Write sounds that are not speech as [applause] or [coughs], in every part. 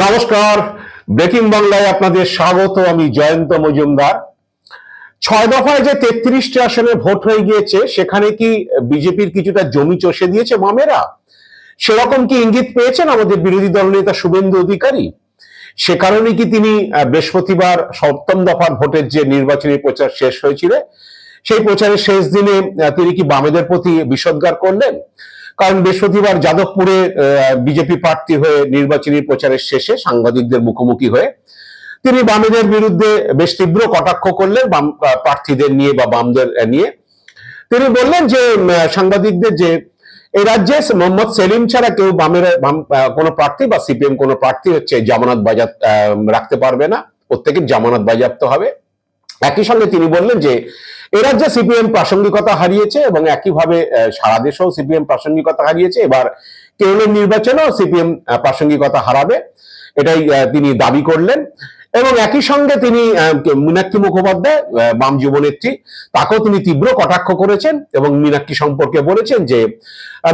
নমস্কার। ব্রেকিং বাংলায় আপনাদের স্বাগত, আমি জয়ন্ত মজুমদার। ছয় দফায় যে তেত্রিশটি আসনে ভোট হয়ে গিয়েছে, সেখানে কি বিজেপির কিছুটা জমি চষে দিয়েছে মামেরা সেরকম কি ইঙ্গিত পেয়েছেন আমাদের বিরোধী দলনেতা শুভেন্দু অধিকারী? সে কারণে কি তিনি বৃহস্পতিবার সপ্তম দফার ভোটের যে নির্বাচনী প্রচার শেষ হয়েছিল, সেই প্রচারের শেষ দিনে তিনি কি বামেদের প্রতি বিষোদ্গার করলেন? কারণ বৃহস্পতিবার যাদবপুরে বিজেপি প্রার্থী হয়ে নির্বাচনী প্রচারের শেষে সাংবাদিকদের মুখোমুখি হয়ে তিনি বামেদের বিরুদ্ধে বেশ তীব্র কটাক্ষ করলেন বাম প্রার্থীদের নিয়ে বা বামদের নিয়ে। তিনি বললেন যে সাংবাদিকদের যে এই রাজ্যে মোহাম্মদ সেলিম ছাড়া কেউ বামের, বাম কোনো প্রার্থী বা সিপিএম কোনো প্রার্থী হচ্ছে জামানত বাজাত রাখতে পারবে না। প্রত্যেকের জামানত বাজেয়াপ্ত হবে। একই সঙ্গে তিনি বললেন যে রাজ্যে সিপিএম প্রাসঙ্গিকতা হারিয়েছে এবং একইভাবে সারা দেশেও সিপিএম প্রাসঙ্গিকতা হারিয়েছে। এবার কেরলের নির্বাচনেও সিপিএম প্রাসঙ্গিকতা হারাবে। এটাই তিনি দাবি করলেন। এবং একই সঙ্গে তিনি মীনাক্ষী মুখোপাধ্যায় বাম যুবনেত্রী তাকেও তিনি তীব্র কটাক্ষ করেছেন এবং মীনাক্ষী সম্পর্কে বলেছেন যে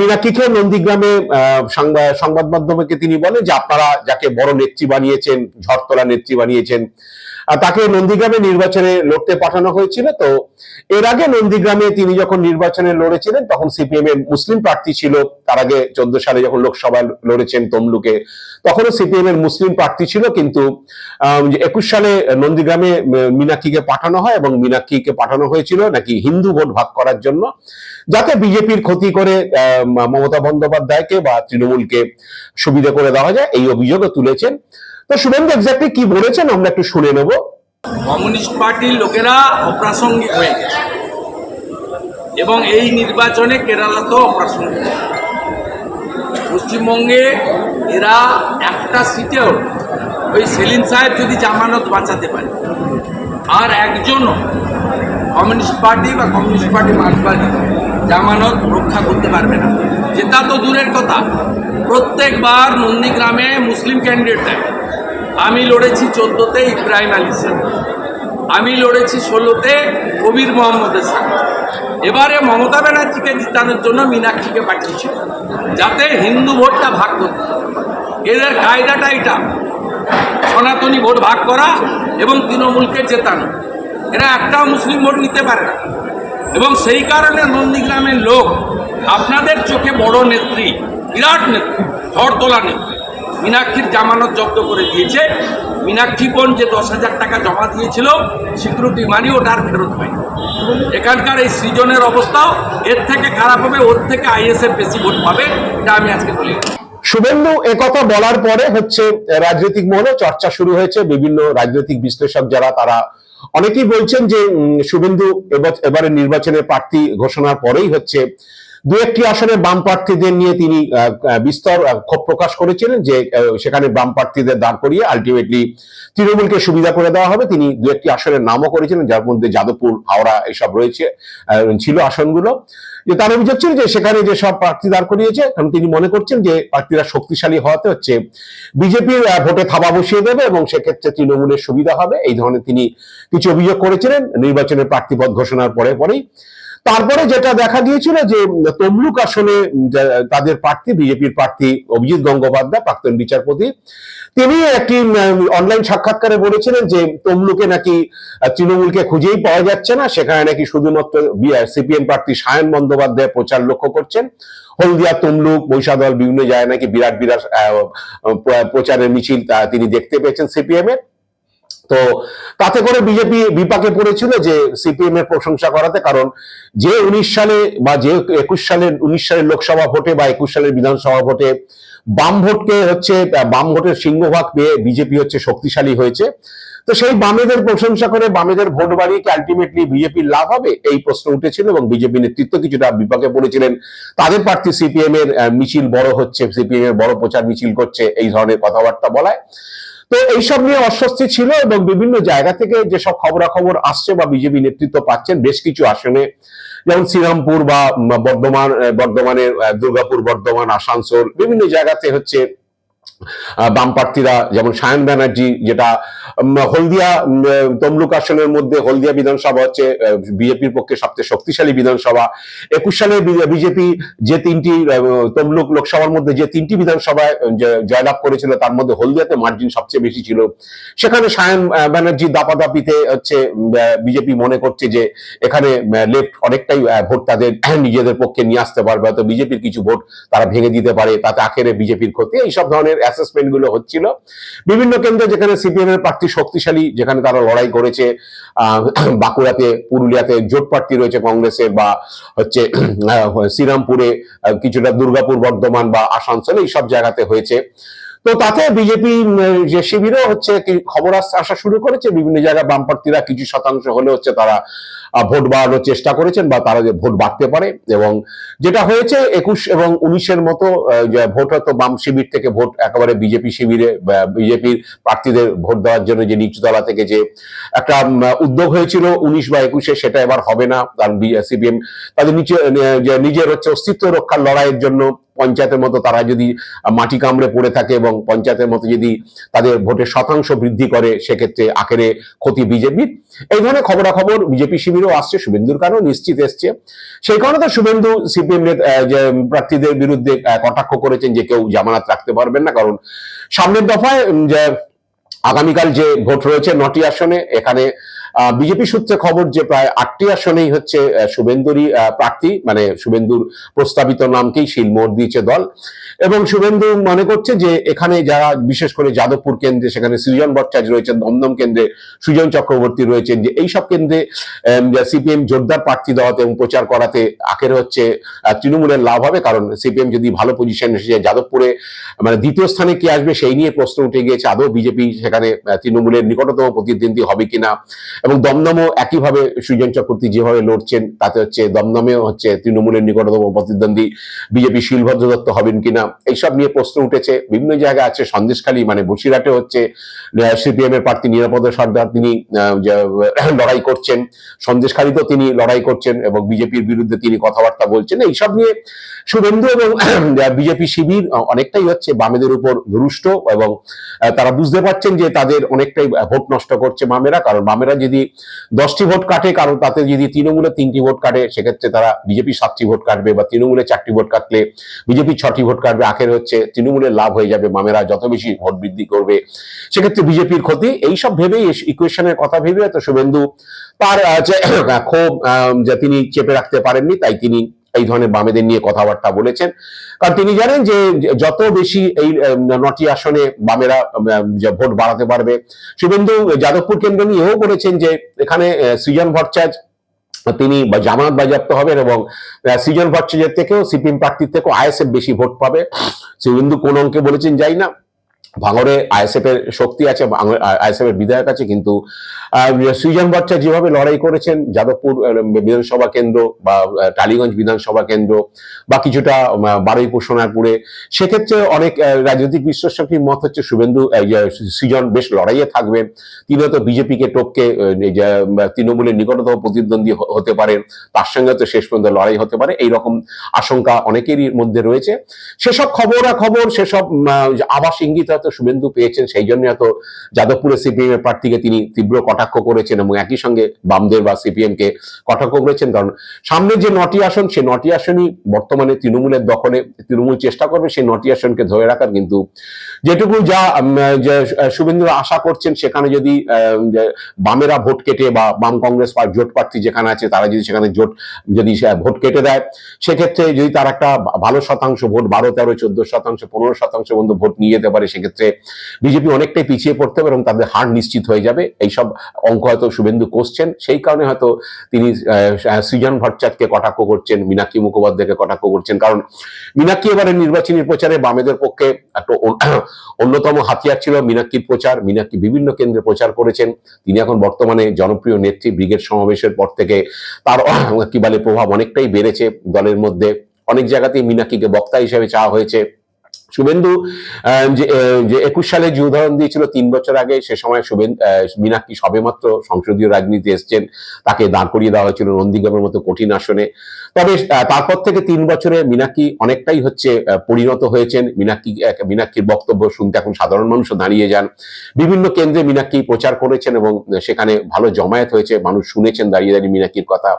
মীনাক্ষীকে নন্দীগ্রামে সংবাদ মাধ্যমকে তিনি বলেন যে, আপনারা যাকে বড় নেত্রী বানিয়েছেন, ঝড়তলা নেত্রী বানিয়েছেন তাকে নন্দীগ্রামে নির্বাচনে লড়তে পাঠানো হয়েছিল। তো এর আগে নন্দীগ্রামে তিনি যখন নির্বাচনে লড়েছিলেন, তখন সিপিএম এর মুসলিম প্রার্থী ছিল। তার আগে চোদ্দ সালে যখন লোকসভায় লড়েছেন তমলুকে, তখনও সিপিএম এর মুসলিম প্রার্থী ছিল। কিন্তু একুশ সালে নন্দীগ্রামে মীনাক্ষীকে পাঠানো হয় এবং মীনাক্ষীকে পাঠানো হয়েছিল নাকি হিন্দু ভোট ভাগ করার জন্য, যাতে বিজেপির ক্ষতি করে মমতা বন্দ্যোপাধ্যায়কে বা তৃণমূলকে সুবিধা করে দেওয়া যায়। এই অভিযোগও তুলেছেন। তো শুভেন্দু এক্স্যাক্টলি কি বলেছেন আমরা একটু শুনে নেব। কমিউনিস্ট পার্টির লোকেরা অপ্রাসঙ্গিক হয়ে গেছে। এবং এই নির্বাচনে কেরালাতেও অপ্রাসঙ্গিক। পশ্চিমবঙ্গে এরা একটা সিটেও ওই সেলিম সাহেব যদি জামানত বাঁচাতে পারে, আর একজনও কমিউনিস্ট পার্টি বা কমিউনিস্ট পার্টি মার্কবাদী জামানত রক্ষা করতে পারবে না। জেতা তো দূরের কথা। প্রত্যেকবার নন্দীগ্রামে মুসলিম ক্যান্ডিডেট দেয় আমি লড়েছি চোদ্দোতে ইব্রাহিম আলী স্যার আমি লড়েছি ষোলোতে কবির মোহাম্মদের সাথে এবারে মমতা ব্যানার্জিকে জিতানোর জন্য মীনাক্ষীকে পাঠিয়েছে। যাতে হিন্দু ভোটটা ভাগ করতে এদের কায়দাটা এটা। সনাতনী ভোট ভাগ করা এবং তৃণমূলকে জেতানো। এরা একটাও মুসলিম ভোট নিতে পারে না। এবং সেই কারণে নন্দীগ্রামের লোক আপনাদের চোখে বড় নেত্রী, বিরাট নেত্রী ঝড় তোলা নেত্রী। মীনাক্ষীর জামানত জব্দ করে দিয়েছে। মীনাক্ষী বোন যে দশ হাজার টাকা জমা দিয়েছিল সিকিউরিটি মানি ওটা আর ফেরত হয় এখানকার এই সৃজনের অবস্থাও এর থেকে খারাপ হবে, ওর থেকে আইএসএফ বেশি ভোট পাবে, এটা আমি আজকে বলি। শুভেন্দু একথা বলার পরে হচ্ছে রাজনৈতিক মহলে চর্চা শুরু হয়েছে, বিভিন্ন রাজনৈতিক বিশ্লেষক যারা, তারা অনেকেই বলছেন যে শুভেন্দু এবারে নির্বাচনের প্রার্থী ঘোষণার পরেই হচ্ছে দু একটি আসনে বাম প্রার্থীদের নিয়ে তিনি বিস্তর ক্ষোভ প্রকাশ করেছিলেন যে সেখানে বাম প্রার্থীদের দাঁড় করিয়ে আলটিমেটলি তৃণমূলকে সুবিধা করে দেওয়া হবে। তিনি দু একটি আসনের নামও করেছিলেন, যার মধ্যে যাদবপুর, হাওড়া এসব রয়েছে ছিল আসনগুলো। যে তার অভিযোগ ছিল যে সেখানে যে সব প্রার্থী দাঁড় করিয়েছে, কারণ তিনি মনে করছেন যে প্রার্থীরা শক্তিশালী হওয়াতে হচ্ছে বিজেপির ভোটে থাবা বসিয়ে দেবে এবং সেক্ষেত্রে তৃণমূলের সুবিধা হবে। এই ধরনের তিনি কিছু অভিযোগ করেছিলেন। নির্বাচনের প্রার্থীপদ ঘোষণার পরে পরেই তারপরে যেটা দেখা গিয়েছিল যে তমলুক আসনে তাদের প্রার্থী, বিজেপির প্রার্থী অভিজিৎ গঙ্গোপাধ্যায়, প্রাক্তন বিচারপতি, তিনি একটি অনলাইন সাক্ষাৎকারে বলেছিলেন যে তমলুকে নাকি তৃণমূলকে খুঁজেই পাওয়া যাচ্ছে না। সেখানে নাকি শুধুমাত্র সিপিএম প্রার্থী সায়ন বন্দ্যোপাধ্যায় প্রচার লক্ষ্য করছেন। হলদিয়া, তমলুক মহিষাদল বিভিন্ন জায়গায় নাকি বিরাট বিরাট প্রচারের মিছিল তিনি দেখতে পেয়েছেন সিপিএম এর তো তাতে করে বিজেপি বিপাকে পড়েছিল যে সিপিএম এর প্রশংসা করাতে, কারণ যে উনিশ সালে বা যে একুশ সালের উনিশ সালের লোকসভা ভোটে বা একুশ সালের বিধানসভা ভোটে বাম ভোটকে হচ্ছে বাম ভোটের সিংহভাগ পেয়ে বিজেপি হচ্ছে শক্তিশালী হয়েছে। তো সেই বামেদের প্রশংসা করে বামেদের ভোট বাড়িয়ে কি আলটিমেটলি বিজেপির লাভ হবে? এই প্রশ্ন উঠেছিল এবং বিজেপি নেতৃত্ব কিছুটা বিপাকে পড়েছিলেন। তাদের প্রার্থী সিপিএম এর মিছিল বড় হচ্ছে সিপিএম এর বড় প্রচার মিছিল করছে, এই ধরনের কথাবার্তা বলায়। তো এইসব নিয়ে অস্বস্তি ছিল এবং বিভিন্ন জায়গা থেকে যেসব খবরাখবর আসছে বা বিজেপি নেতৃত্ব পাচ্ছেন, বেশ কিছু আসনে, যেমন শ্রীরামপুর বা বর্ধমান, বর্ধমানের, দুর্গাপুর, বর্ধমান, আসানসোল, বিভিন্ন জায়গাতে হচ্ছে বাম প্রার্থীরা, যেমন সায়ন ব্যানার্জি, যেটা হলদিয়া তমলুক আসনের মধ্যে হলদিয়া বিধানসভা হচ্ছে বিজেপির পক্ষে সবচেয়ে শক্তিশালী বিধানসভা। একুশ সালে বিজেপি যে তিনটি তমলুক লোকসভার মধ্যে যে তিনটি বিধানসভায় জয়লাভ করেছিল, তার মধ্যে হলদিয়াতে মার্জিন সবচেয়ে বেশি ছিল। সেখানে সায়ন ব্যানার্জি দাপাদাপিতে হচ্ছে বিজেপি মনে করছে যে এখানে লেফট অনেকটাই ভোট তাদের, নিজেদের পক্ষে নিয়ে আসতে পারবে। হয়তো বিজেপির কিছু ভোট তারা ভেঙে দিতে পারে, তাতে আখেরে বিজেপির ক্ষতি। এইসব ধরনের অ্যাসেসমেন্টগুলো হচ্ছিল। বিভিন্ন কেন্দ্রে যেখানে সিপিএম এর প্রার্থী শক্তিশালী, যেখানে তারা লড়াই করেছে বাঁকুড়াতে, পুরুলিয়াতে জোট প্রার্থী রয়েছে কংগ্রেসের বা হচ্ছে শ্রীরামপুরে কিছুটা দুর্গাপুর বর্ধমান বা আসানসোল এই সব জায়গাতে হয়েছে। তো তাতে বিজেপি যে শিবিরও হচ্ছে খবর আস- শুরু করেছে, বিভিন্ন জায়গায় বাম প্রার্থীরা কিছু শতাংশ হলে হচ্ছে তারা ভোট বাড়ানোর চেষ্টা করেছেন বা তারা যে ভোট বাড়তে পারে এবং যেটা হয়েছে একুশ এবং উনিশের মতো ভোট হয়তো বাম শিবির থেকে ভোট একেবারে বিজেপি শিবিরে বিজেপির প্রার্থীদের ভোট দেওয়ার জন্য যে নিচুতলা থেকে যে একটা উদ্যোগ হয়েছিল উনিশ বা একুশে, সেটা এবার হবে না। কারণ সিপিএম তাদের নিচে নিজের হচ্ছে অস্তিত্ব রক্ষার লড়াইয়ের জন্য পঞ্চায়েতের মতো তারা যদি মাটি কামড়ে পড়ে থাকে এবং পঞ্চায়েতের মতো যদি তাদের ভোটের শতাংশ বৃদ্ধি করে, সেক্ষেত্রে আখেরে ক্ষতি বিজেপির। এই ধরনের খবরাখবর বিজেপি শিবিরও আসছে, শুভেন্দুর কারণেও নিশ্চিত এসছে। সেই কারণে তো শুভেন্দু সিপিএম প্রার্থীদের বিরুদ্ধে কটাক্ষ করেছেন যে কেউ জামানত রাখতে পারবেন না, কারণ সামনের দফায় যে আগামীকাল যে ভোট রয়েছে নটি আসনে, এখানে বিজেপি সূত্রে খবর যে প্রায় আটটি আসনেই হচ্ছে শুভেন্দুরই প্রার্থী মানে শুভেন্দুর প্রস্তাবিত নামকেই শিলমোহর দিয়েছে দল। এবং শুভেন্দু মনে করছে যে এখানে যারা, বিশেষ করে যাদবপুর কেন্দ্রে, সেখানে সৃজন ভট্টাচার্য রয়েছেন, দমদম কেন্দ্রে সুজন চক্রবর্তী রয়েছেন, যে এইসব কেন্দ্রে সিপিএম জোরদার প্রার্থী দেওয়াতে এবং প্রচার করাতে আখের হচ্ছে তৃণমূলের লাভ হবে। কারণ সিপিএম যদি ভালো পজিশন এসে যায়, যাদবপুরে মানে দ্বিতীয় স্থানে কি আসবে সেই নিয়ে প্রশ্ন উঠে গিয়েছে। আদৌ বিজেপি সেখানে তৃণমূলের নিকটতম প্রতিদ্বন্দ্বী হবে কিনা? এবং দমদমও একইভাবে সুজন চক্রবর্তী যেভাবে লড়ছেন, তাতে হচ্ছে দমদমেও হচ্ছে তৃণমূলের নিকটতম প্রতিদ্বন্দ্বী বিজেপি শিলভদ্র দত্ত হবেন কিনা, এইসব নিয়ে প্রশ্ন উঠেছে। বিভিন্ন জায়গায় আছে সন্দেশখালী মানে বসিরহাটে হচ্ছে সিপিএম এর প্রার্থী নিরাপদ সর্দার, তিনি লড়াই করছেন। সন্দেশখালীতেও তিনি লড়াই করছেন এবং বিজেপির বিরুদ্ধে তিনি কথাবার্তা বলছেন। এইসব নিয়ে শুভেন্দু এবং বিজেপি শিবির অনেকটাই হচ্ছে বামেদের উপর রুষ্ট এবং তারা বুঝতে পারছেন যে তাদের অনেকটাই ভোট নষ্ট করছে বামেরা, কারণ বামেরা যদি দশটি ভোট কাটে, কারণ তাতে যদি তৃণমূলে তিনটি ভোট কাটে, সেক্ষেত্রে তারা বিজেপি সাতটি ভোট কাটবে বা তৃণমূলে চারটি ভোট কাটলে বিজেপি ছটি ভোট কাটবে। আখের হচ্ছে তৃণমূলের লাভ হয়ে যাবে, মামেরা যত বেশি ভোট বৃদ্ধি করবে, সেক্ষেত্রে বিজেপির ক্ষতি। এইসব ভেবেই ইকুয়েশনের কথা ভেবে তো শুভেন্দু তার [coughs] ক্ষোভ যে তিনি চেপে রাখতে পারেননি, তাই তিনি এই ধরনের বামেদের নিয়ে কথাবার্তা বলেছেন। কারণ তিনি জানেন যে যত বেশি এই নটি আসনে বামেরা ভোট বাড়াতে পারবে, শুভেন্দু যাদবপুর কেন্দ্র নিয়েও বলেছেন যে এখানে সৃজন ভট্টাচার্য, তিনি জামানত বাজেয়াপ্ত হবেন এবং সৃজন ভট্টাচার্যের থেকেও, সিপিএম প্রার্থীর থেকেও আইএসএফ বেশি ভোট পাবে। শুভেন্দু কোন অঙ্কে বলেছেন, যাই না। ভাঙড়ে আইএসএফ এর শক্তি আছে আইএসএফ এর বিধায়ক আছে কিন্তু সৃজন ভট্টাচার্য যেভাবে লড়াই করেছেন যাদবপুর বিধানসভা কেন্দ্র বা টালিগঞ্জ বিধানসভা কেন্দ্র বা কিছুটা বারুইপুর সোনারপুরে সেক্ষেত্রে অনেক রাজনৈতিক বিশ্লেষকের মত হচ্ছে শুভেন্দু এই যে সৃজন বেশ লড়াইয়ে থাকবেন। তিনি হয়তো বিজেপিকে টপকে তৃণমূলের নিকটতম প্রতিদ্বন্দ্বী হতে পারেন তার সঙ্গে তো শেষ পর্যন্ত লড়াই হতে পারে এইরকম আশঙ্কা অনেকেরই মধ্যে রয়েছে। সেসব খবরাখবর সেসব উম, আহ, যে ইঙ্গিত হয়তো শুভেন্দু পেয়েছেন, সেই জন্য হয়তো যাদবপুরে সিপিএম এর প্রার্থীকে তিনি তীব্র কটাক্ষ করেছেন এবং একই সঙ্গে বামদের বা সিপিএম কে কটাক্ষ করেছেন। কারণ সামনে যে নটি আসন, সেই নটি আসনই বর্তমানে তৃণমূলের দখলে তৃণমূল চেষ্টা করবে, সেই নটি আসনকে ধরে রাখার। কিন্তু যেটুকু যা শুভেন্দু আশা করছেন, সেখানে যদি বামেরা ভোট কেটে বা বাম কংগ্রেস জোট প্রার্থী যেখানে আছে, তারা যদি সেখানে জোট, যদি ভোট কেটে দেয়, সেক্ষেত্রে যদি তার একটা ভালো শতাংশ ভোট, বারো, তেরো, চোদ্দ শতাংশ, পনেরো শতাংশ পর্যন্ত ভোট নিয়ে যেতে পারে, সেক্ষেত্রে বিজেপি অনেকটাই পিছিয়ে পড়তে হবে এবং তাদের হার নিশ্চিত হয়ে যাবে। এইসব অঙ্ক হয়তো শুভেন্দু কোশ্চেন সেই কারণে হয়তো তিনি সৃজন ভট্টাচার্যকে কটাক্ষ করছেন, মীনাক্ষী মুখোপাধ্যায়কে কটাক্ষ করছেন। কারণ মীনাক্ষী এবারে নির্বাচনী প্রচারে বামেদের পক্ষে একটা [clears throat] অন্যতম হাতিয়ার ছিল মীনাক্ষীর প্রচার। মীনাক্ষী বিভিন্ন কেন্দ্রে প্রচার করেছেন। তিনি এখন বর্তমানে জনপ্রিয় নেত্রী। ব্রিগেড সমাবেশের পর থেকে তার [clears throat] কি বলে প্রভাব অনেকটাই বেড়েছে দলের মধ্যে। অনেক জায়গাতেই মীনাক্ষীকে বক্তা হিসেবে চাওয়া হয়েছে। শুভেন্দু যে একুশ সালে যে উদাহরণ দিয়েছিল তিন বছর আগে, সে সময় শুভেন্দু মীনাক্ষী সবেমাত্র সংসদীয় রাজনীতি এসছেন। তাকে দাঁড় করিয়ে দেওয়া হয়েছিল নন্দীগ্রামের মতো কঠিন আসনে। তবে তারপর থেকে তিন বছরে মীনাক্ষী অনেকটাই হচ্ছে পরিণত হয়েছেন। মীনাক্ষী মীনাক্ষীর বক্তব্য শুনতে এখন সাধারণ মানুষও দাঁড়িয়ে যান। বিভিন্ন কেন্দ্রে মীনাক্ষী প্রচার করেছেন এবং সেখানে ভালো জমায়েত হয়েছে। মানুষ শুনেছেন, দাঁড়িয়ে দাঁড়িয়ে মীনাক্ষীর কথা।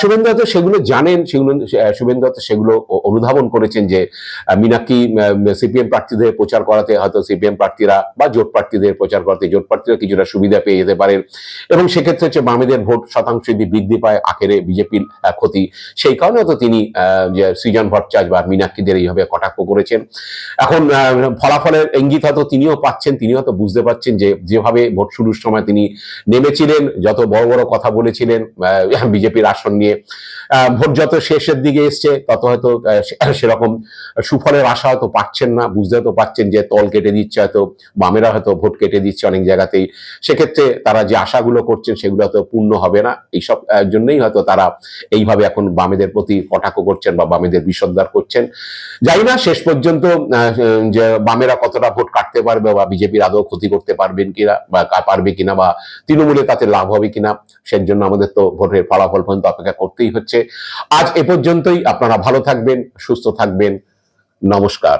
শুভেন্দু হয়তো সেগুলো জানেন। সেগুলো শুভেন্দু হয়তো সেগুলো অনুধাবন করেছেন যে মীনাক্ষী সিপিএম প্রার্থীদের প্রচার করাতে হয়তো সিপিএম প্রার্থীরা বা জোট প্রার্থীদের প্রচার করাতে জোট প্রার্থীরা কিছুটা সুবিধা পেয়ে যেতে পারেন এবং সেক্ষেত্রে হচ্ছে বামেদের ভোট শতাংশ যদি বৃদ্ধি পায়, আখেরে বিজেপির ক্ষতি। সেই কারণে হয়তো তিনি সৃজন ভট্টাচার্য বা মীনাক্ষীদের এইভাবে কটাক্ষ করেছেন। এখন ফলাফলের ইঙ্গিত হয়তো তিনিও পাচ্ছেন তিনি হয়তো বুঝতে পারছেন যে যেভাবে ভোট শুরুর সময় তিনি নেমেছিলেন, যত বড় বড় কথা বলেছিলেন বিজেপির আসন নিয়ে ভোট যত শেষের দিকে এসছে, তত হয়তো সেরকম সুফলের আশা হয়তো পাচ্ছেন না বুঝতে তো পারছেন যে তল কেটে দিচ্ছে হয়তো, বামেরা হয়তো ভোট কেটে দিচ্ছে অনেক জায়গাতেই। সেক্ষেত্রে তারা যে আশাগুলো করছেন সেগুলো হয়তো পূর্ণ হবে না। এইসব জন্যই হয়তো তারা এইভাবে এখন বামেদের প্রতি কটাক্ষ করছেন বা বামেদের বিষোদ্গার করছেন। জানি না, শেষ পর্যন্ত যে বামেরা কতটা ভোট কাটতে পারবে বা বিজেপির আদৌ ক্ষতি করতে পারবেন কিনা বা পারবে কিনা বা তৃণমূলে তাতে লাভ হবে কিনা সেই জন্য আমাদের তো ভোটের ফলাফল পর্যন্ত অপেক্ষা করতেই হচ্ছে। আজ এ পর্যন্তই, আপনারা ভালো থাকবেন, সুস্থ থাকবেন, নমস্কার।